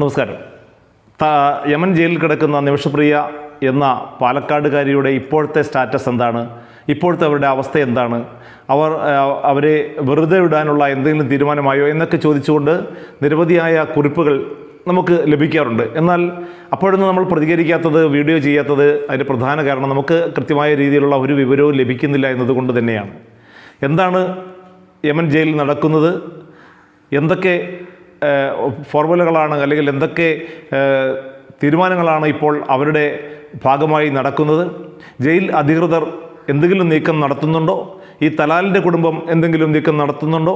നമസ്കാരം. യമൻ ജയിലിൽ കിടക്കുന്ന നിമിഷപ്രിയ എന്ന പാലക്കാടുകാരിയുടെ ഇപ്പോഴത്തെ സ്റ്റാറ്റസ് എന്താണ്? ഇപ്പോഴത്തെ അവരുടെ അവസ്ഥ എന്താണ്? അവർ അവരെ വെറുതെ വിടാനുള്ള എന്തെങ്കിലും തീരുമാനമായോ എന്നൊക്കെ ചോദിച്ചുകൊണ്ട് നിരവധിയായ കുറിപ്പുകൾ നമുക്ക് ലഭിക്കാറുണ്ട്. എന്നാൽ അപ്പോഴൊന്നും നമ്മൾ പ്രതികരിക്കാത്തത് വീഡിയോ ചെയ്യാത്തത് അതിന്റെ പ്രധാന കാരണം നമുക്ക് കൃത്യമായ രീതിയിലുള്ള ഒരു വിവരവും ലഭിക്കുന്നില്ല എന്നതുകൊണ്ട് തന്നെയാണ്. എന്താണ് യമൻ ജയിലിൽ നടക്കുന്നത്? എന്തൊക്കെ ഫോർമുലകളാണ് അല്ലെങ്കിൽ എന്തൊക്കെ തീരുമാനങ്ങളാണ് ഇപ്പോൾ അവരുടെ ഭാഗമായി നടക്കുന്നത്? ജയിൽ അധികൃതർ എന്തെങ്കിലും നീക്കം നടത്തുന്നുണ്ടോ? ഈ തലാലിന്റെ കുടുംബം എന്തെങ്കിലും നീക്കം നടത്തുന്നുണ്ടോ?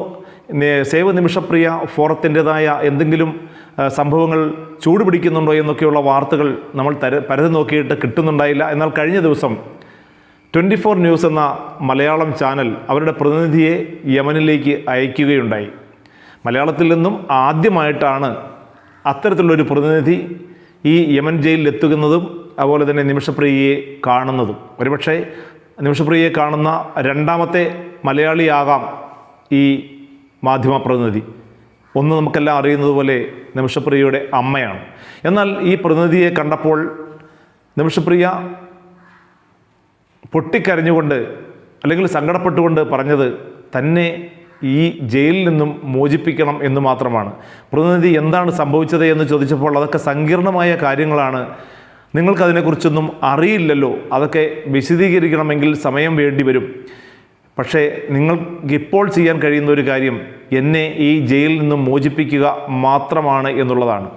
സേവനിമിഷപ്രിയ സേവ് നിമിഷപ്രിയ ഫോറത്തിന്റെതായ എന്തെങ്കിലും സംഭവങ്ങൾ ചൂടുപിടിക്കുന്നുണ്ടോ എന്നൊക്കെയുള്ള വാർത്തകൾ നമ്മൾ തര പരതി നോക്കിയിട്ട് കിട്ടുന്നുണ്ടായില്ല. എന്നാൽ കഴിഞ്ഞ ദിവസം ട്വന്റി ഫോർ ന്യൂസ് എന്ന മലയാളം ചാനൽ അവരുടെ പ്രതിനിധിയെ യമനിലേക്ക് അയക്കുകയുണ്ടായി. മലയാളത്തിൽ നിന്നും ആദ്യമായിട്ടാണ് അത്തരത്തിലുള്ളൊരു പ്രതിനിധി ഈ യമൻ ജയിലിൽ എത്തുന്നതും അതുപോലെ തന്നെ നിമിഷപ്രിയയെ കാണുന്നതും. ഒരുപക്ഷെ നിമിഷപ്രിയയെ കാണുന്ന രണ്ടാമത്തെ മലയാളിയാകാം ഈ മാധ്യമ പ്രതിനിധി ഒന്ന് നമുക്കെല്ലാം അറിയുന്നത് പോലെ നിമിഷപ്രിയയുടെ അമ്മയാണ്. എന്നാൽ ഈ പ്രതിനിധിയെ കണ്ടപ്പോൾ നിമിഷപ്രിയ പൊട്ടിക്കരഞ്ഞുകൊണ്ട് അല്ലെങ്കിൽ സങ്കടപ്പെട്ടുകൊണ്ട് പറഞ്ഞത് തന്നെ ഈ ജയിലിൽ നിന്നും മോചിപ്പിക്കണം എന്ന് മാത്രമാണ്. പ്രതിനിധി എന്താണ് സംഭവിച്ചത് എന്ന് ചോദിച്ചപ്പോൾ അതൊക്കെ സങ്കീർണമായ കാര്യങ്ങളാണ്. നിങ്ങൾക്കതിനെക്കുറിച്ചൊന്നും അറിയില്ലല്ലോ. അതൊക്കെ വിശദീകരിക്കണമെങ്കിൽ സമയം വേണ്ടി വരും. പക്ഷേ നിങ്ങൾക്ക് ഇപ്പോൾ ചെയ്യാൻ കഴിയുന്ന ഒരു കാര്യം എന്നെ ഈ ജയിലിൽ നിന്നും മോചിപ്പിക്കുക മാത്രമാണ് എന്നുള്ളതാണ്.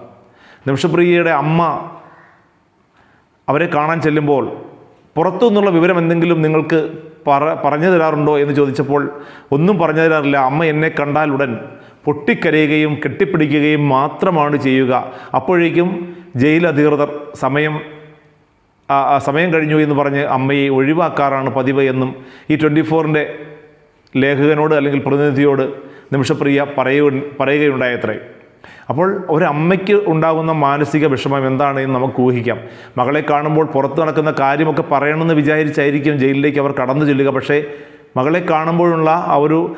നിമിഷപ്രിയയുടെ അമ്മ അവരെ കാണാൻ ചെല്ലുമ്പോൾ പുറത്തു നിന്നുള്ള വിവരം എന്തെങ്കിലും നിങ്ങൾക്ക് പറ പറഞ്ഞു തരാറുണ്ടോ എന്ന് ചോദിച്ചപ്പോൾ ഒന്നും പറഞ്ഞു തരാറില്ല. അമ്മ എന്നെ കണ്ടാൽ ഉടൻ പൊട്ടിക്കരയുകയും കെട്ടിപ്പിടിക്കുകയും മാത്രമാണ് ചെയ്യുക. അപ്പോഴേക്കും ജയിൽ അധികൃതർ സമയം സമയം കഴിഞ്ഞു എന്ന് പറഞ്ഞ് അമ്മയെ ഒഴിവാക്കാറാണ് പതിവ് എന്നും ഈ ട്വന്റി ഫോറിന്റെ ലേഖകനോട് അല്ലെങ്കിൽ പ്രതിനിധിയോട് നിമിഷപ്രിയ പറയുക പറയുകയുണ്ടായത്രേ. അപ്പോൾ ഒരമ്മയ്ക്ക് ഉണ്ടാകുന്ന മാനസിക വിഷമം എന്താണ് എന്ന് നമുക്ക് ഊഹിക്കാം. മകളെ കാണുമ്പോൾ പുറത്ത് നടക്കുന്ന കാര്യമൊക്കെ പറയണമെന്ന് വിചാരിച്ചായിരിക്കും ജയിലിലേക്ക് അവർ കടന്നു ചെല്ലുക. പക്ഷേ മകളെ കാണുമ്പോഴുള്ള ആ ഒരു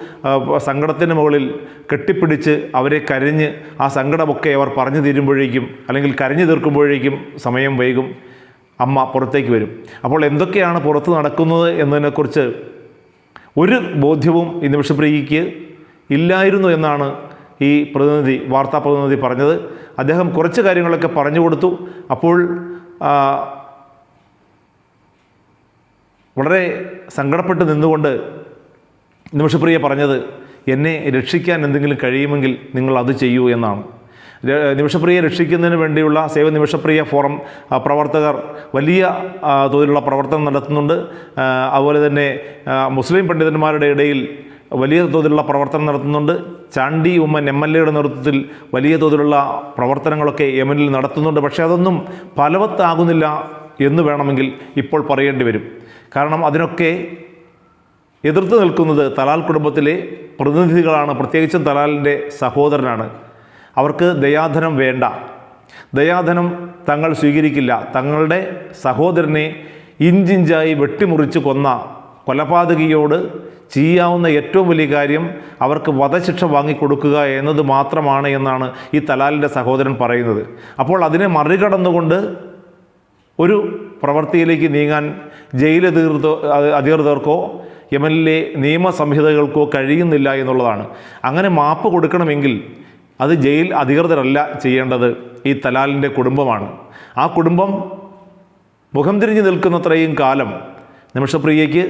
സങ്കടത്തിന് മുകളിൽ കെട്ടിപ്പിടിച്ച് അവരെ കരഞ്ഞ് ആ സങ്കടമൊക്കെ അവർ പറഞ്ഞു തീരുമ്പോഴേക്കും അല്ലെങ്കിൽ കരഞ്ഞു തീർക്കുമ്പോഴേക്കും സമയം വൈകും. അമ്മ പുറത്തേക്ക് വരും. അപ്പോൾ എന്തൊക്കെയാണ് പുറത്ത് നടക്കുന്നത് എന്നതിനെക്കുറിച്ച് ഒരു ബോധ്യവും ഈ നിമിഷപ്രിയയ്ക്ക് ഇല്ലായിരുന്നു എന്നാണ് ഈ പ്രതിനിധി വാർത്താ പ്രതിനിധി പറഞ്ഞത്. അദ്ദേഹം കുറച്ച് കാര്യങ്ങളൊക്കെ പറഞ്ഞു കൊടുത്തു. അപ്പോൾ വളരെ സങ്കടപ്പെട്ട് നിന്നുകൊണ്ട് നിമിഷപ്രിയ പറഞ്ഞത് എന്നെ രക്ഷിക്കാൻ എന്തെങ്കിലും കഴിയുമെങ്കിൽ നിങ്ങൾ അത് ചെയ്യൂ എന്നാണ്. നിമിഷപ്രിയ രക്ഷിക്കുന്നതിന് വേണ്ടിയുള്ള സേവ നിമിഷപ്രിയ ഫോറം പ്രവർത്തകർ വലിയ തോതിലുള്ള പ്രവർത്തനം നടത്തുന്നുണ്ട്. അതുപോലെ തന്നെ മുസ്ലിം പണ്ഡിതന്മാരുടെ ഇടയിൽ വലിയ തോതിലുള്ള പ്രവർത്തനം നടത്തുന്നുണ്ട്. ചാണ്ടി ഉമ്മൻ എം എൽ എയുടെ നേതൃത്വത്തിൽ വലിയ തോതിലുള്ള പ്രവർത്തനങ്ങളൊക്കെ യമനിൽ നടത്തുന്നുണ്ട്. പക്ഷേ അതൊന്നും ഫലവത്താകുന്നില്ല എന്ന് വേണമെങ്കിൽ ഇപ്പോൾ പറയേണ്ടി വരും. കാരണം അതിനൊക്കെ എതിർത്ത് നിൽക്കുന്നത് തലാൽ കുടുംബത്തിലെ പ്രതിനിധികളാണ്. പ്രത്യേകിച്ചും തലാലിന്റെ സഹോദരനാണ്. അവർക്ക് ദയാധനം വേണ്ട. ദയാധനം തങ്ങൾ സ്വീകരിക്കില്ല. തങ്ങളുടെ സഹോദരനെ ഇഞ്ചിഞ്ചായി വെട്ടിമുറിച്ച് കൊന്ന കൊലപാതകിയോട് ചെയ്യാവുന്ന ഏറ്റവും വലിയ കാര്യം അവർക്ക് വധശിക്ഷ വാങ്ങിക്കൊടുക്കുക എന്നത് മാത്രമാണ് എന്നാണ് ഈ തലാലിന്റെ സഹോദരൻ പറയുന്നത്. അപ്പോൾ അതിനെ മറികടന്നുകൊണ്ട് ഒരു പ്രവൃത്തിയിലേക്ക് നീങ്ങാൻ ജയിൽ അധികൃത അധികൃതർക്കോ യമനിലെ നിയമസംഹിതകൾക്കോ കഴിയുന്നില്ല എന്നുള്ളതാണ്. അങ്ങനെ മാപ്പ് കൊടുക്കണമെങ്കിൽ അത് ജയിൽ അധികൃതരല്ല ചെയ്യേണ്ടത് ഈ തലാലിന്റെ കുടുംബമാണ്. ആ കുടുംബം മുഖം തിരിഞ്ഞു നിൽക്കുന്നത്രയും കാലം നിമിഷപ്രിയയ്ക്ക്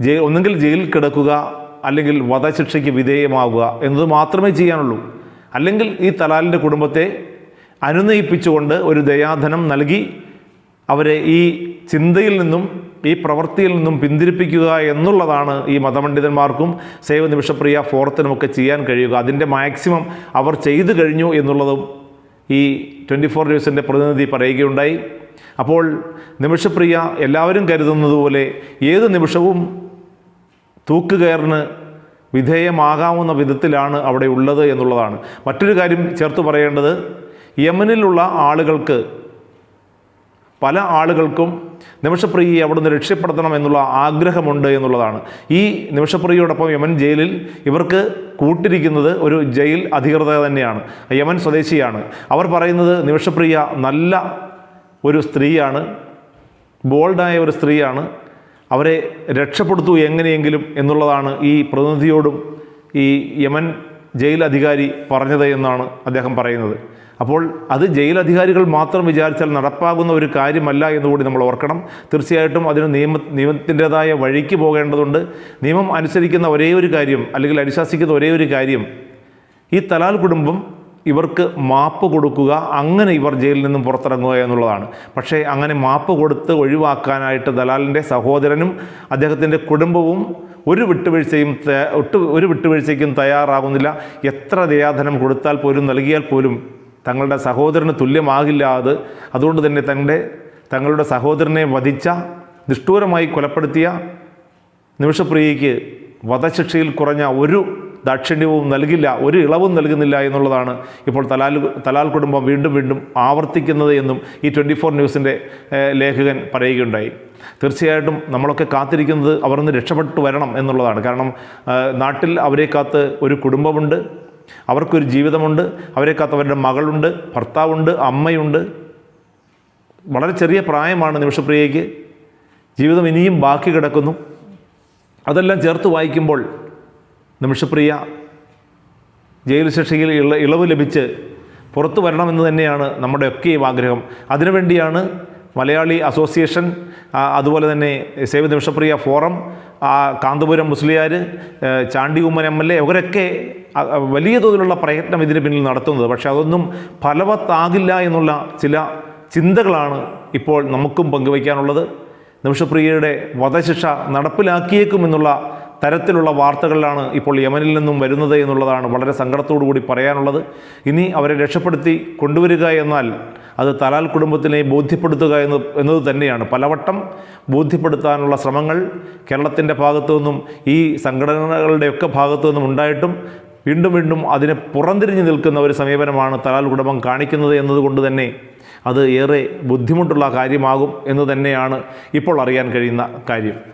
ജയിൽ ഒന്നുകിൽ ജയിലിൽ കിടക്കുക അല്ലെങ്കിൽ വധശിക്ഷയ്ക്ക് വിധേയമാവുക എന്നത് മാത്രമേ ചെയ്യാനുള്ളൂ. അല്ലെങ്കിൽ ഈ തലാലിന്റെ കുടുംബത്തെ അനുനയിപ്പിച്ചുകൊണ്ട് ഒരു ദയാധനം നൽകി അവരെ ഈ ചിന്തയിൽ നിന്നും ഈ പ്രവൃത്തിയിൽ നിന്നും പിന്തിരിപ്പിക്കുക എന്നുള്ളതാണ് ഈ മതപണ്ഡിതന്മാർക്കും സേവ നിമിഷപ്രിയ ഫോറത്തിനുമൊക്കെ ചെയ്യാൻ കഴിയുക. അതിന്റെ മാക്സിമം അവർ ചെയ്തു കഴിഞ്ഞു എന്നുള്ളതും ഈ ട്വന്റി ഫോർ ന്യൂസിന്റെ പ്രതിനിധി പറയുകയുണ്ടായി. അപ്പോൾ നിമിഷപ്രിയ എല്ലാവരും കരുതുന്നത് പോലെ ഏത് നിമിഷവും തൂക്കുകയറിന് വിധേയമാകാവുന്ന വിധത്തിലാണ് അവിടെ ഉള്ളത് എന്നുള്ളതാണ്. മറ്റൊരു കാര്യം ചേർത്ത് പറയേണ്ടത് യമനിലുള്ള ആളുകൾക്ക് പല ആളുകൾക്കും നിമിഷപ്രിയയെ അവിടുന്ന് രക്ഷപ്പെടുത്തണം എന്നുള്ള ആഗ്രഹമുണ്ട് എന്നുള്ളതാണ്. ഈ നിമിഷപ്രിയയോടൊപ്പം യമൻ ജയിലിൽ ഇവർക്ക് കൂട്ടിരിക്കുന്നത് ഒരു ജയിൽ അധികൃതർ തന്നെയാണ് യമൻ സ്വദേശിയാണ്. അവർ പറയുന്നത് നിമിഷപ്രിയ നല്ല ഒരു സ്ത്രീയാണ് ബോൾഡായ ഒരു സ്ത്രീയാണ് അവരെ രക്ഷപ്പെടുത്തൂ എങ്ങനെയെങ്കിലും എന്നുള്ളതാണ് ഈ പ്രതിനിധിയോടും ഈ യമൻ ജയിൽ അധികാരി പറഞ്ഞത് എന്നാണ് അദ്ദേഹം പറയുന്നത്. അപ്പോൾ അത് ജയിൽ അധികാരികൾ മാത്രം വിചാരിച്ചാൽ നടപ്പാകുന്ന ഒരു കാര്യമല്ല എന്നുകൂടി നമ്മൾ ഓർക്കണം. തീർച്ചയായിട്ടും അതിന് നിയമ നിയമത്തിന്റെതായ വഴിക്ക് പോകേണ്ടതുണ്ട്. നിയമം അനുസരിക്കുന്ന ഒരേ ഒരു കാര്യം അല്ലെങ്കിൽ അനുശാസിക്കുന്ന ഒരേ ഒരു കാര്യം ഈ തലാൽ കുടുംബം ഇവർക്ക് മാപ്പ് കൊടുക്കുക അങ്ങനെ ഇവർ ജയിലിൽ നിന്നും പുറത്തിറങ്ങുക എന്നുള്ളതാണ്. പക്ഷേ അങ്ങനെ മാപ്പ് കൊടുത്ത് ഒഴിവാക്കാനായിട്ട് ദലാലിന്റെ സഹോദരനും അദ്ദേഹത്തിന്റെ കുടുംബവും ഒരു വിട്ടുവീഴ്ചയും ഒട്ട് ഒരു വിട്ടുവീഴ്ചയ്ക്കും തയ്യാറാകുന്നില്ല. എത്ര ദയാധനം കൊടുത്താൽ പോലും നൽകിയാൽ പോലും തങ്ങളുടെ സഹോദരന് തുല്യമാകില്ല അത് അതുകൊണ്ട് തന്നെ തങ്ങളുടെ തങ്ങളുടെ സഹോദരനെ വധിച്ച നിഷ്ഠൂരമായി കൊലപ്പെടുത്തിയ നിമിഷപ്രിയയ്ക്ക് വധശിക്ഷയിൽ കുറഞ്ഞ ഒരു ദാക്ഷിണ്യവും നൽകില്ല ഒരു ഇളവും നൽകുന്നില്ല എന്നുള്ളതാണ് ഇപ്പോൾ തലാൽ തലാൽ കുടുംബം വീണ്ടും വീണ്ടും ആവർത്തിക്കുന്നത് എന്നും ഈ ട്വന്റി ഫോർ ന്യൂസിന്റെ ലേഖകൻ പറയുകയുണ്ടായി. തീർച്ചയായിട്ടും നമ്മളൊക്കെ കാത്തിരിക്കുന്നത് അവർ നിന്ന് രക്ഷപ്പെട്ടു വരണം എന്നുള്ളതാണ്. കാരണം നാട്ടിൽ അവരെ കാത്ത് ഒരു കുടുംബമുണ്ട് അവർക്കൊരു ജീവിതമുണ്ട് അവരെ കാത്ത് അവരുടെ മകളുണ്ട് ഭർത്താവുണ്ട് അമ്മയുണ്ട്. വളരെ ചെറിയ പ്രായമാണ് നിമിഷപ്രിയയ്ക്ക്. ജീവിതം ഇനിയും ബാക്കി കിടക്കുന്നു. അതെല്ലാം ചേർത്ത് വായിക്കുമ്പോൾ നിമിഷപ്രിയ ജയിൽ ശിക്ഷയിൽ ഇള ഇളവ് ലഭിച്ച് പുറത്തു വരണമെന്ന് തന്നെയാണ് നമ്മുടെ നമ്മുടെയൊക്കെയും ആഗ്രഹം. അതിനുവേണ്ടിയാണ് മലയാളി അസോസിയേഷൻ അതുപോലെ തന്നെ save Nimishapriya forum Kanthapuram Musliyar Chandy Oommen M L A അവരൊക്കെ വലിയ തോതിലുള്ള പ്രയത്നം ഇതിന് പിന്നിൽ നടത്തുന്നത്. പക്ഷേ അതൊന്നും ഫലവത്താകില്ല എന്നുള്ള ചില ചിന്തകളാണ് ഇപ്പോൾ നമുക്കും പങ്കുവയ്ക്കാനുള്ളത്. നിമിഷപ്രിയയുടെ വധശിക്ഷ നടപ്പിലാക്കിയേക്കുമെന്നുള്ള തരത്തിലുള്ള വാർത്തകളാണ് ഇപ്പോൾ യമനിൽ നിന്നും വരുന്നത് എന്നുള്ളതാണ് വളരെ സങ്കടത്തോടു കൂടി പറയാനുള്ളത്. ഇനി അവരെ രക്ഷപ്പെടുത്തി കൊണ്ടുവരിക എന്നാൽ അത് തലാൽ കുടുംബത്തിനെ ബോധ്യപ്പെടുത്തുക എന്ന് എന്നത് തന്നെയാണ്. പലവട്ടം ബോധ്യപ്പെടുത്താനുള്ള ശ്രമങ്ങൾ കേരളത്തിന്റെ ഭാഗത്തു നിന്നും ഈ സംഘടനകളുടെയൊക്കെ ഭാഗത്തു നിന്നും ഉണ്ടായിട്ടും വീണ്ടും വീണ്ടും അതിനെ പുറംതിരിഞ്ഞു നിൽക്കുന്ന ഒരു സമീപനമാണ് തലാൽ കുടുംബം കാണിക്കുന്നത് എന്നതുകൊണ്ട് തന്നെ അത് ഏറെ ബുദ്ധിമുട്ടുള്ള കാര്യമാകും എന്ന് തന്നെയാണ് ഇപ്പോൾ അറിയാൻ കഴിയുന്ന കാര്യം.